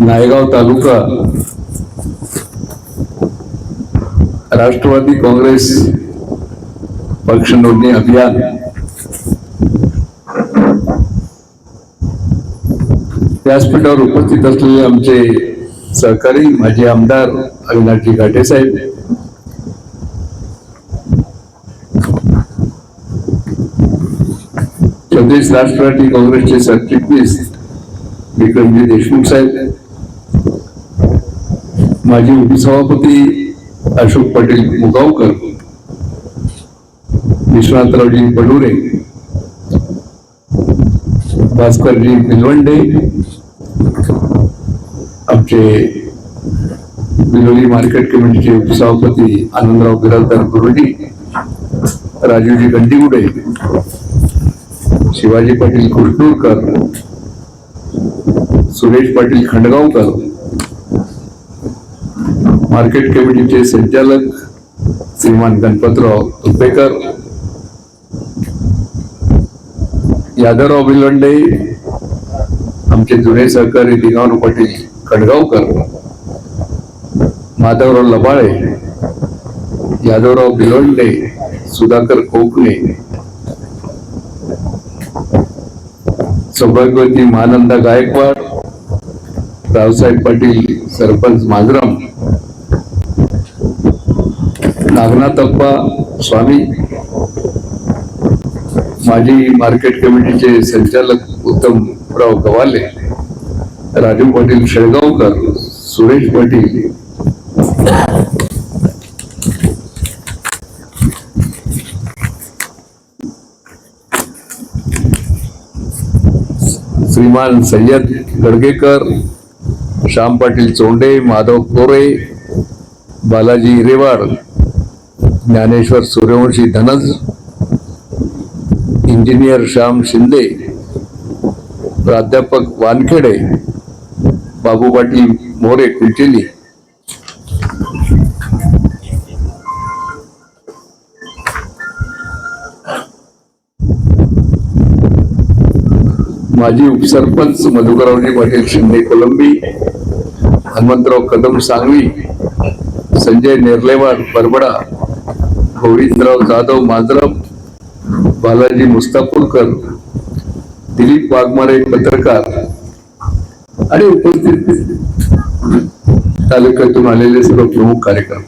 नायगाव तालुका राष्ट्रवादी काँग्रेस पक्ष नोंदणी अभियान. व्यासपीठावर उपस्थित असलेले आमचे सहकारी माजी आमदार अविनाशजी घाटे साहेब. प्रदेश राष्ट्रवादी काँग्रेसचे सरचिटणीस विक्रमजी देशमुख साहेब. माजी उपसभापती अशोक पाटील मुगावकर विश्वनाथरावजी बडोरे भास्करजी भिलवंडे आमचे बिलोली मार्केट कमिटीचे उपसभापती आनंदराव बिराजदार गुरुजी राजूजी गंडीगुडे शिवाजी पाटील कृष्णूरकर सुरेश पाटील खंडगावकर मार्केट कमिटीचे संचालक श्रीमान गणपतराव तुपेकर यादवराव भिलवंडे आमचे जुने सहकारी दिगावराव पाटील खडगावकर माधवराव लबाळे यादवराव भिलवंडे सुधाकर कोकणे सौभाग्यवती महानंदा गायकवाड रावसाहेब पाटील सरपंच माजराम नागनाथप्पा स्वामी माजी मार्केट कमिटीचे संचालक उत्तमराव गवाले राजू पाटील शेळगावकर सुरेश पाटील. श्रीमान सय्यद गडगेकर श्याम पाटील चोंडे माधव कोरे बालाजी रेवाड ज्ञानेश्वर सूर्यवंशी धनज इंजिनियर श्याम शिंदे प्राध्यापक वानखेडे बाबू पाटील मोरे कुलचेली माजी उपसरपंच मधुकररावजी पाटील शिंदे कोलंबी हनुमंतराव कदम सांगवी संजय नेर्लेवाड बरबडा गोविंदराव जाधव माजरम बालाजी मुस्तापूरकर दिलीप वाघमारे पत्रकार आणि उपस्थित तालुक्यातून आलेले सर्व प्रमुख कार्यक्रम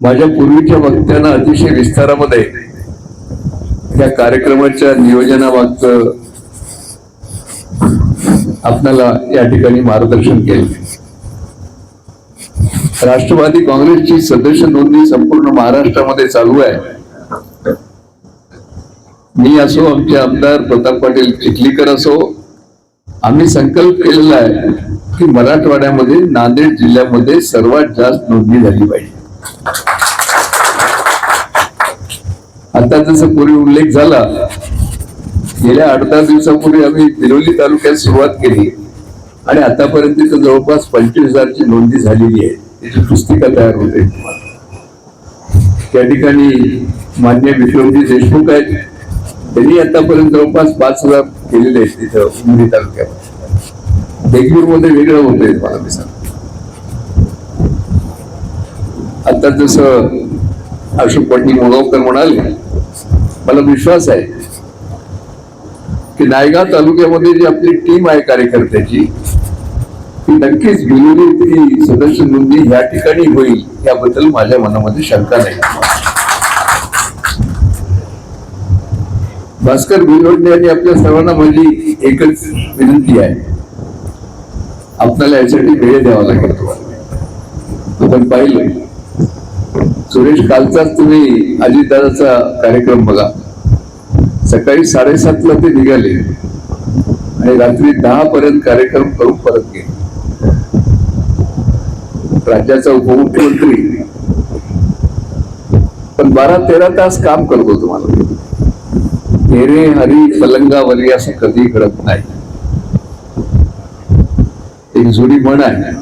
माझ्या पूर्वीच्या वक्त्यांना अतिशय विस्तारामध्ये या कार्यक्रमाच्या नियोजनाबाबत आपल्याला या ठिकाणी मार्गदर्शन केले. राष्ट्रवादी काँग्रेसची सदस्य नोंदणी संपूर्ण महाराष्ट्रामध्ये चालू आहे. मी असो आमचे आमदार प्रताप पाटील चिखलीकर असो आम्ही संकल्प केलेला आहे की मराठवाड्यामध्ये नांदेड जिल्ह्यामध्ये सर्वात जास्त नोंदणी झाली पाहिजे. आता जसं पूर्वी उल्लेख झाला गेल्या आठ दहा दिवसापूर्वी आम्ही बिलोली तालुक्यात सुरुवात केली आणि आतापर्यंत जवळपास पंचवीस हजारची नोंदणी झालेली आहे. त्याची पुस्तिका तयार होते? त्या ठिकाणी मान्य विश्वजी देशमुख आहेत. त्यांनी आतापर्यंत जवळपास पाच हजार केलेले आहेत तिथं उमरी तालुक्यात. देगलूरमध्ये वेगळं होतंय मला मी सांग आता जसं अशोक पाटील मुळगावकर म्हणाले मला विश्वास आहे की नायगाव तालुक्यामध्ये जी आपली टीम आहे कार्यकर्त्याची नक्कीच बिलोली ती सदस्य नोंदणी या ठिकाणी होईल याबद्दल माझ्या मनामध्ये शंका नाही. भास्कर बिलोडणे यांनी आपल्या सर्वांना माझी एकच विनंती आहे. आपल्याला यासाठी वेळ द्यावा लागेल आपण पाहिलं सुरेश कालचाच तुम्ही अजितदादाचा कार्यक्रम बघा. सकाळी साडेसातला ते निघाले. आणि रात्री दहा पर्यंत कार्यक्रम करून परत गेले. राज्याचा उपमुख्यमंत्री. पण बारा तेरा तास काम करतो तुम्हाला हेरे हरी पलंगावली असं कधी घडत नाही. एक जुनी म्हण आहे.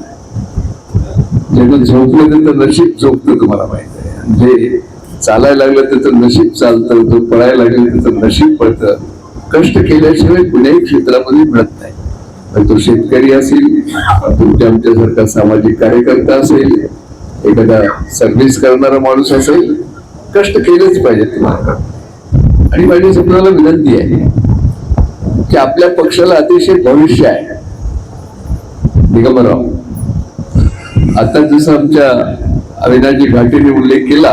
ज्यानं झोपलं तर नशीब झोपतं तुम्हाला माहीत आहे. जे चालायला लागलं त्याचं नशीब चालतं जो पळायला लागलं त्याचं नशीब पळतं. कष्ट केल्याशिवाय कुण्याही क्षेत्रामध्ये मिळत नाही. तो शेतकरी असेल तुमच्या आमच्यासारखा सामाजिक कार्यकर्ता असेल एखादा सर्व्हिस करणारा माणूस असेल कष्ट केलेच पाहिजे तुम्हाला. आणि माझी तुम्हाला विनंती आहे की आपल्या पक्षाला अतिशय भविष्य आहे. निगमराव आता जसं आमच्या अविनाशजी घाटेने उल्लेख केला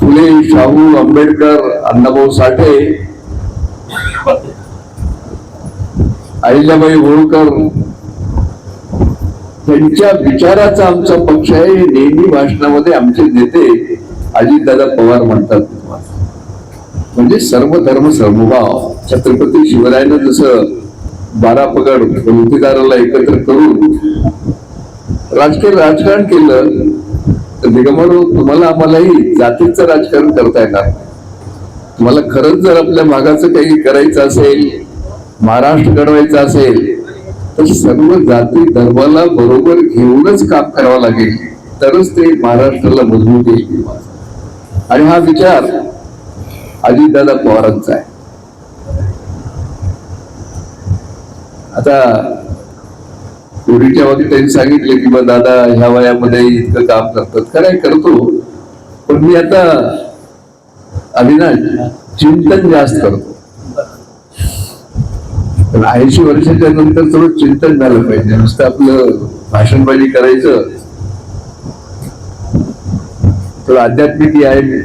फुले शाहू आंबेडकर अण्णाभाऊ साठे अहिल्याबाई होळकर त्यांच्या विचाराचा आमचा पक्ष आहे. हे नेहमी भाषणामध्ये आमचे नेते अजितदादा पवार म्हणतात. म्हणजे सर्व धर्म समभाव. छत्रपती शिवरायानं जसं बारा पगड वृत्तीदाराला एकत्र करून राजकीय राजकारण केलं तर दिगंबर तुम्हाला आम्हालाही जातीचं राजकारण करता येणार. तुम्हाला खरंच जर आपल्या भागाचं काही करायचं असेल महाराष्ट्र घडवायचं असेल तर सर्व जाती धर्माला बरोबर घेऊनच काम करावं लागेल. तरच ते महाराष्ट्राला मजबूत येईल. आणि हा विचार अजितदादा पवारांचा आहे. आता कोविडच्या वक्ती त्यांनी सांगितले की बा दादा ह्या वयामध्ये इतकं काम करतात. खरं करतो. पण मी आता अविनाश चिंतन जास्त करतो. पण ऐंशी वर्षाच्या नंतर थोडं चिंतन झालं पाहिजे. नुसतं आपलं भाषणबाजी करायचं. थोडं आध्यात्मिक आहे. मी.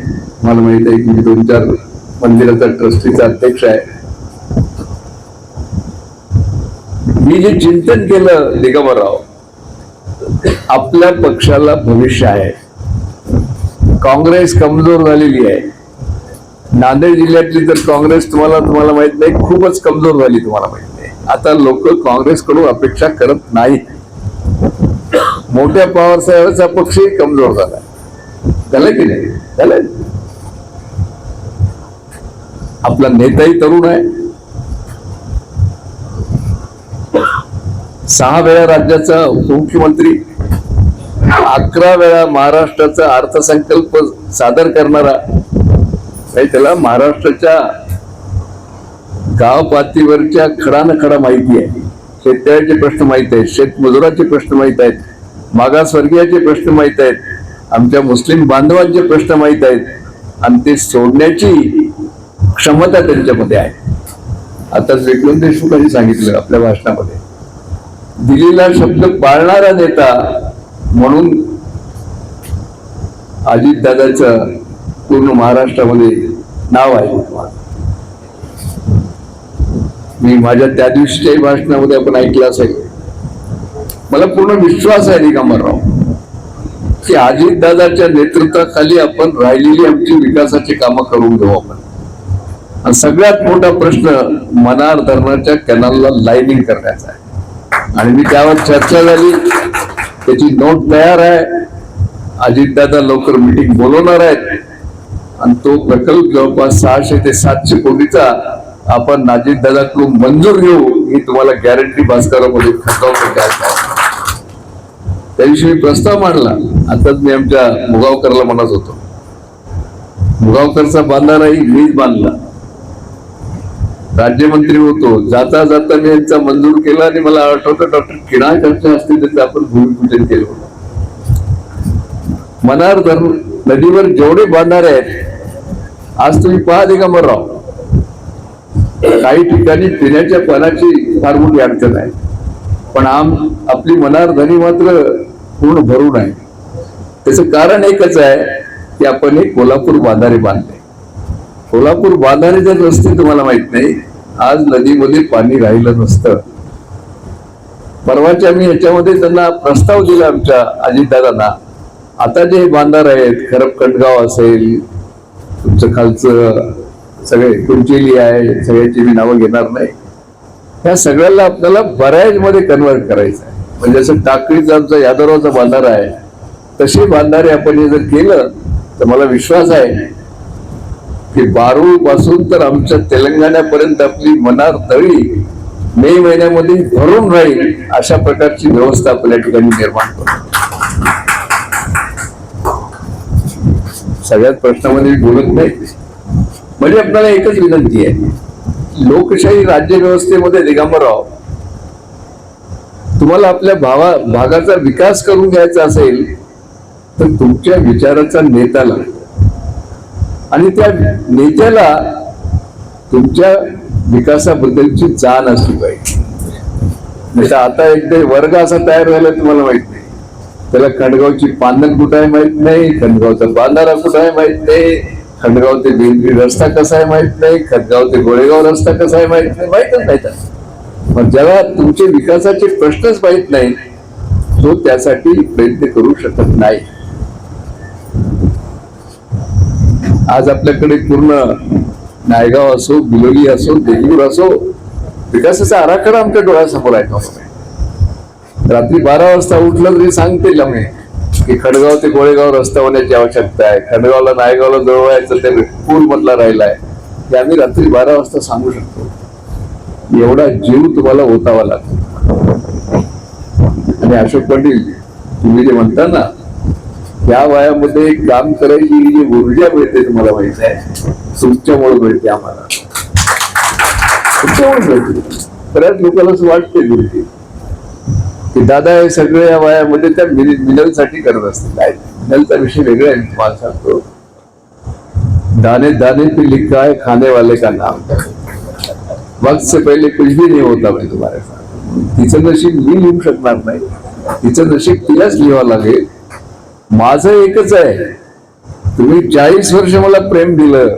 मला माहीत आहे की मी दोन चार मंदिराचा ट्रस्टीचा अध्यक्ष आहे. मी जे चिंतन केलं दिगंबरराव आपल्या पक्षाला भविष्य आहे. काँग्रेस कमजोर झालेली आहे. नांदेड जिल्ह्यातली तर काँग्रेस तुम्हाला तुम्हाला माहीत नाही खूपच कमजोर झाली तुम्हाला माहीत नाही. आता लोक काँग्रेसकडून अपेक्षा करत नाहीत. मोठ्या पवार साहेबांचा पक्षही कमजोर झाला झालं की नाही? झालं. आपला नेताही तरुण आहे. सहा वेळा राज्याचा उपमुख्यमंत्री अकरा वेळा महाराष्ट्राचा अर्थसंकल्प सादर करणारा काही त्याला महाराष्ट्राच्या गाव पातळीवरच्या खडान खडा माहिती आहे. शेतकऱ्याचे प्रश्न माहीत आहेत शेतमजुराचे प्रश्न माहीत आहेत मागासवर्गीयाचे प्रश्न माहीत आहेत आमच्या मुस्लिम बांधवांचे प्रश्न माहीत आहेत आणि ते सोडण्याची क्षमता त्यांच्यामध्ये आहे. आता विक्रम देशमुखांनी सांगितलं आपल्या भाषणामध्ये. दिलेला शब्द पाळणारा नेता म्हणून अजितदादाचं पूर्ण महाराष्ट्रामध्ये नाव आहे. मी माझ्या त्या दिवशीच्याही भाषणामध्ये आपण ऐकलं असेल. मला पूर्ण विश्वास आहे निकामराव की अजितदादाच्या नेतृत्वाखाली आपण राहिलेली आमची विकासाची कामं करून घेऊ आपण. आणि सगळ्यात मोठा प्रश्न मनार धरणाच्या कॅनलला लाईनिंग करण्याचा आहे. आणि मी त्यावर चर्चा झाली त्याची नोट तयार आहे. अजितदादा लवकर मिटिंग बोलवणार आहेत. आणि तो प्रकल्प जवळपास सहाशे ते सातशे कोटीचा आपण अजितदादाकडून मंजूर घेऊ ही तुम्हाला गॅरंटी भास्करामध्ये खटवतो त्या दिवशी मी प्रस्ताव मांडला. आताच मी आमच्या मुगावकरला म्हणत होतो. मुगावकरचा बांधाराही वीज बांधला. राज्यमंत्री होतो. जाता जाता मी यांचा मंजूर केला आणि मला आठवतं डॉक्टर किणाळकरच्या असतील त्याचं आपण भूमिपूजन केलं होतं. मनार धरण नदीवर जेवढे बांधारे आहेत आज तुम्ही पहा दिगंबरराव काही ठिकाणी पिण्याच्या पाण्याची फार मोठी अडचण आहे पण आम आपली मनारधनी मात्र पूर्ण भरून आहे. त्याचं कारण एकच आहे की आपण हे कोल्हापूर बांधारे बांधले. कोल्हापूर बांधारे जर नसते तुम्हाला माहीत नाही आज नदीमध्ये पाणी राहिलं नसतं. परवाच्या मी ह्याच्यामध्ये त्यांना प्रस्ताव दिला आमच्या अजितदादांना. आता जे बांधार आहेत खरपकंडगाव असेल तुमचं खालचं सगळे कुंचेली आहे सगळ्याची मी नावं घेणार नाही. ह्या सगळ्याला आपल्याला बऱ्याचमध्ये कन्वर्ट करायचं आहे. म्हणजे जसं टाकळीचा आमचा यादवरावचा बांधारा आहे. तसे बांधारे आपण हे जर केलं तर मला विश्वास आहे की बारूळपासून तर आमच्या तेलंगणापर्यंत आपली मनार तळी मे महिन्यामध्ये भरून राहील अशा प्रकारची व्यवस्था आपल्या ठिकाणी निर्माण करू. सगळ्याच प्रश्नामध्ये मी बोलत नाही. म्हणजे आपल्याला एकच विनंती आहे. लोकशाही राज्यव्यवस्थेमध्ये दिगंबरराव तुम्हाला आपल्या भावा भागाचा विकास करून घ्यायचा असेल तर तुमच्या विचाराचा नेता लागतो आणि त्या नेत्याला तुमच्या विकासाबद्दलची जाण असली पाहिजे. नाही आता एकदा वर्ग असा तयार झाला तुम्हाला माहीत नाही. त्याला खंडगावची पानन कुठं आहे माहीत नाही खंडगावचा बांधारा कुठं आहे माहीत नाही खंडगाव ते बेंद्री रस्ता कसा आहे माहीत नाही खंडगाव ते गोळेगाव रस्ता कसा आहे माहीत नाही माहितच नाही पण ज्याला तुमचे विकासाचे प्रश्नच माहीत नाही तो त्यासाठी प्रयत्न करू शकत नाही. आज आपल्याकडे पूर्ण नायगाव असो बिलोली असो देगलूर असो विकासाचा आराखडा आमच्या डोळ्यासमोर आहे. रात्री बारा वाजता उठलं तरी सांगते आम्ही की खडगाव ते गोळेगाव रस्ता होण्याची आवश्यकता आहे. खडगावला नायगावला जवळायचं ते पूल मधला राहिलाय हे आम्ही रात्री बारा वाजता सांगू शकतो. एवढा जीव तुम्हाला ओतावा लागतो. आणि अशोक पाटील तुम्ही जे म्हणता ना या वयामध्ये काम करायची जी ऊर्जा मिळते तुम्हाला माहीत आहे. तुमच्यामुळे मिळते आम्हाला. तुमच्यामुळे मिळते. बऱ्याच लोकांना असं वाटते गोष्टी की दादा हे सगळे या वयामध्ये त्या मिनलसाठी करत असते काय मिनलचा विषय वेगळा आहे. तुम्हाला सांगतो. दाने दाने पे लिखा है खाने वाले का नाम? वक्त से पहले कुछ भी नहीं होता मैं तुम्हारे साथ तिचं नशीब मी लिहू शकणार नाही. तिचं नशीब तिलाच लिहावं लागेल. माझं एकच आहे. तुम्ही चाळीस वर्ष मला प्रेम दिलं.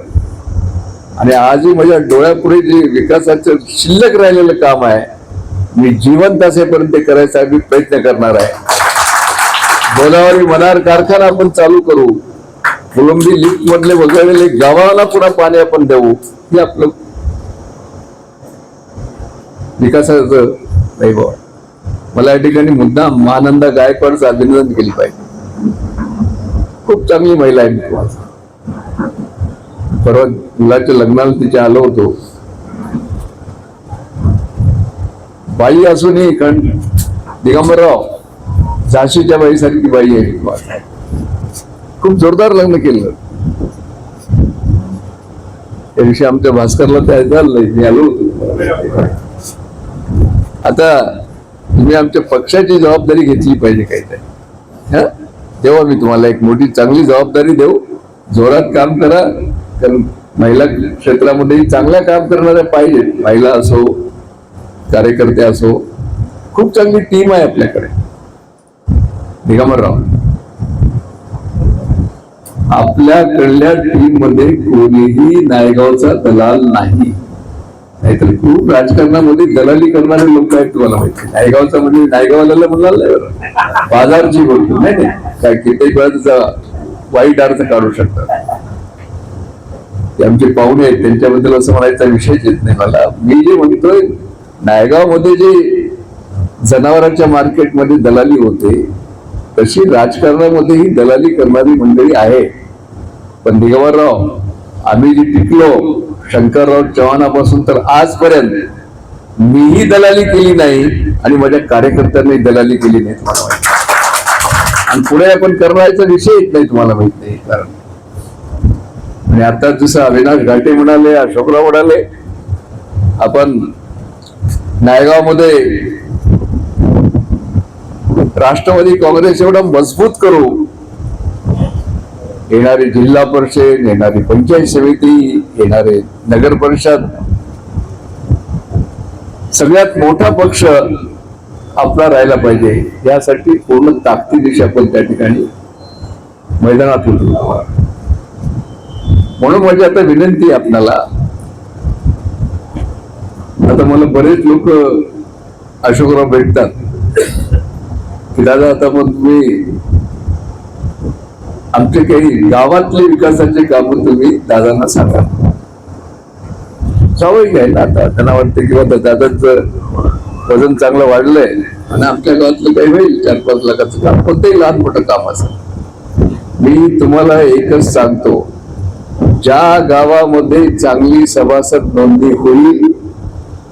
आणि आजही माझ्या डोळ्यापुढे जे विकासाचं शिल्लक राहिलेलं काम आहे मी जिवंत असेपर्यंत करायचा मी प्रयत्न करणार आहे. गोदावरी मनार कारखाना आपण चालू करू. कोलंबी लिफ्ट मधले वगळलेले गावाला पुन्हा पाणी आपण देऊ. हे आपलं विकासाचं वैभव बाबा मला या ठिकाणी मुद्दा महानंदा गायकवाडचं अभिनंदन केली पाहिजे. खूप चांगली महिला आहे मी. तुम्हाला परवा मुलाच्या लग्नाला तिच्या आलो होतो. बाई असूनही कारण दिगंबरराव झाशीच्या बाईसारखी बाई आहे खूप जोरदार लग्न केलं. त्या दिवशी आमच्या भास्करला ते झालं मी आलो आता तुम्ही आमच्या पक्षाची जबाबदारी घेतली पाहिजे काहीतरी. हा? तेव्हा मी तुम्हाला एक मोठी चांगली जबाबदारी देऊ. जोरात काम करा कारण महिला क्षेत्रामध्ये चांगलं काम करणाऱ्या पाहिजे महिला असो कार्यकर्ते असो खूप चांगली टीम आहे आपल्याकडे. निगमराव आपल्याकडल्या टीममध्ये कोणीही नायगावचा दलाल नाही. नाहीतर खूप राजकारणामध्ये दलाली करणारे लोक आहेत तुम्हाला माहिती नायगावचा म्हणजे नायगावला म्हणाल नाही बाजारची गोष्ट नाही काय कित्येक वेळा वाईट अर्थ काढू शकतात. ते आमचे पाहुणे आहेत त्यांच्याबद्दल असं म्हणायचा विषयच येत नाही मला. मी जे म्हणतोय नायगावमध्ये जे जनावरांच्या मार्केटमध्ये दलाली होते तशी राजकारणामध्येही दलाली करणारी मंडळी आहे. पण निगमराव आम्ही जे टिकलो शंकरराव चव्हाणापासून तर आजपर्यंत मीही दलाली केली नाही आणि माझ्या कार्यकर्त्यांनी दलाली केली नाही आणि पुढे आपण करण्याचा विषय येत नाही तुम्हाला माहीत नाही कारण. आणि आता जसं अविनाश घाटे म्हणाले अशोकराव म्हणाले आपण नायगावमध्ये राष्ट्रवादी काँग्रेस एवढं मजबूत करू येणारी जिल्हा परिषद येणारी पंचायत समिती येणारे नगर परिषद सगळ्यात मोठा पक्ष आपला राहायला पाहिजे. यासाठी पूर्ण ताकदीशी आपण त्या ठिकाणी मैदानात उतरू म्हणून माझी आता विनंती आपल्याला आपणाला आता मला बरेच लोक अशोकराव भेटतात. की दादा आता मग तुम्ही आमचे काही गावातले विकासाचे काम तुम्ही दादांना सांगा. स्वाभाविक आहे ना आता त्यांना वाटतं की बाबा दादाच वजन चांगलं वाढलंय आणि आमच्या गावातलं काही होईल चार पाच लाखाचं काम कोणतंही लहान मोठं काम असेल. मी तुम्हाला एकच सांगतो ज्या गावामध्ये चांगली सभासद नोंदणी होईल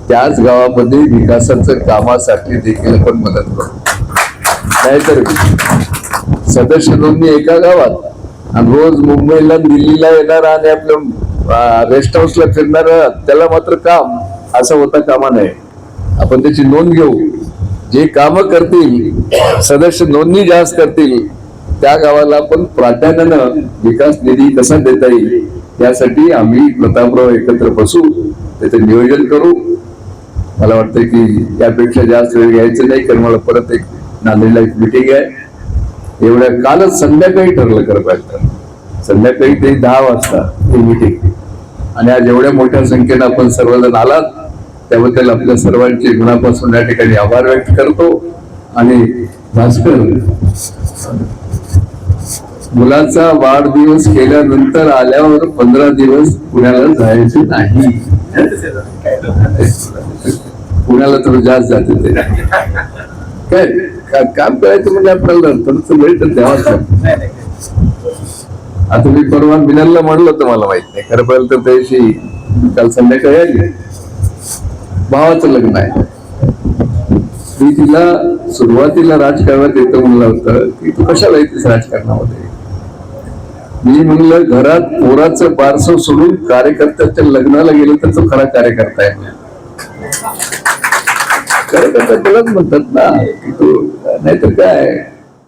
त्याच गावामध्ये विकासाच्या कामासाठी देखील आपण मदत करू नाहीतर सदस्य नोंदणी एका गावात. आणि रोज मुंबईला दिल्लीला येणार आणि आपलं रेस्ट हाऊसला फिरणार त्याला मात्र काम असं होता कामा नये. आपण त्याची नोंद घेऊ. जे काम करतील सदस्य नोंदणी जास्त करतील त्या गावाला आपण प्राधान्यानं विकास निधी कसा देता येईल यासाठी आम्ही प्रतापराव एकत्र बसू त्याचं नियोजन करू. मला वाटतं की यापेक्षा जास्त वेळ घ्यायचं नाही कारण मला परत एक नांदेडला एक मिटिंग आहे. एवढ्या कालच संध्याकाळी ठरलं खरं पाहिजे संध्याकाळी ते दहा वाजता ही मिटिंग आणि आज एवढ्या मोठ्या संख्येनं आपण सर्वजण आलात त्याबद्दल आपल्या सर्वांचे मनापासून या ठिकाणी आभार व्यक्त करतो. आणि भास्कर मुलाचा वाढदिवस केल्यानंतर आल्यावर पंधरा दिवस पुण्याला जायचे नाही. पुण्याला तर जास्त जाते ते. काय का- काम करायचं म्हणजे आपल्याला थोडस वेळ तर द्यावाच आता मी परवा मिनलला म्हणलं होतं मला माहीत नाही. खरं पाहिलं तर त्याशी काल संध्याकाळी आली. भावाचं लग्न आहे. मी तिला सुरुवातीला राजकारणात येतं म्हणलं होतं. की तू कशाला येतेस राजकारणामध्ये? मी म्हणलं घरात पोराचं बारसं सोडून कार्यकर्त्याच्या लग्नाला गेलं तर तो खरा कार्यकर्ता आहे. कार्यकर्ता त्यालाच म्हणतात ना तो नाहीतर काय?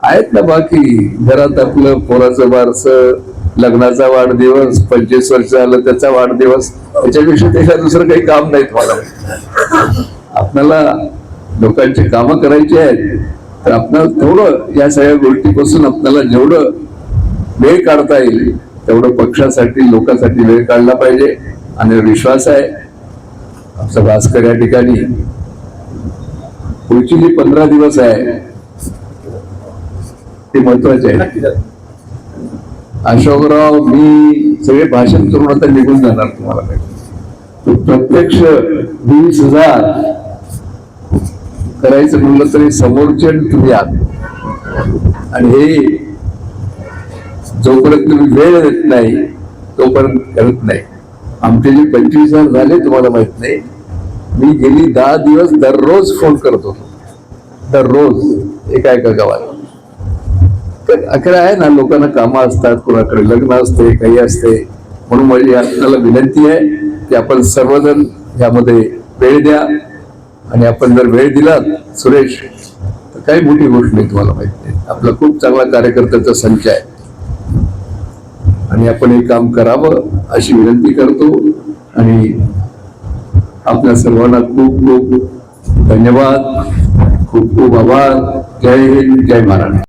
आहेत ना बाकी घरात आपलं पोराचं बारस लग्नाचा वाढदिवस पंचवीस वर्ष झालं त्याचा वाढदिवस त्याच्यापेक्षा त्याला दुसरं काही काम नाही तुम्हाला आपल्याला लोकांची कामं करायची आहेत तर आपल्याला थोडं या सगळ्या गोष्टीपासून आपल्याला जेवढं वेळ काढता येईल तेवढं पक्षासाठी लोकांसाठी वेळ काढला पाहिजे. आणि विश्वास आहे आमचा भास्कर या ठिकाणी पुढची जी पंधरा दिवस आहे ते महत्त्वाचे आहे. अशोकराव मी सगळे भाषण करून आता निघून जाणार तुम्हाला. प्रत्यक्ष वीस हजार करायचं म्हणलं तरी समोरचे तुम्ही आहात. आणि हे जोपर्यंत तुम्ही वेळ देत नाही तोपर्यंत करत नाही. आमचे जे पंचवीस हजार झाले तुम्हाला माहीत नाही. मी गेली दहा दिवस दररोज फोन करत होतो. दररोज. एका एका गावात? तर आहे ना लोकांना कामं असतात कोणाकडे लग्न असते काही असते. म्हणून माझी आपल्याला विनंती आहे की आपण सर्वजण यामध्ये वेळ द्या. आणि आपण जर वेळ दिलात सुरेश तर काही मोठी गोष्ट नाही तुम्हाला माहीत नाही. आपला खूप चांगला कार्यकर्त्याचा संच आहे. आणि आपण हे काम करावं अशी विनंती करतो. आणि आपल्या सर्वांना खूप खूप धन्यवाद. खूप खूप आभार. जय हिंद जय महाराष्ट्र.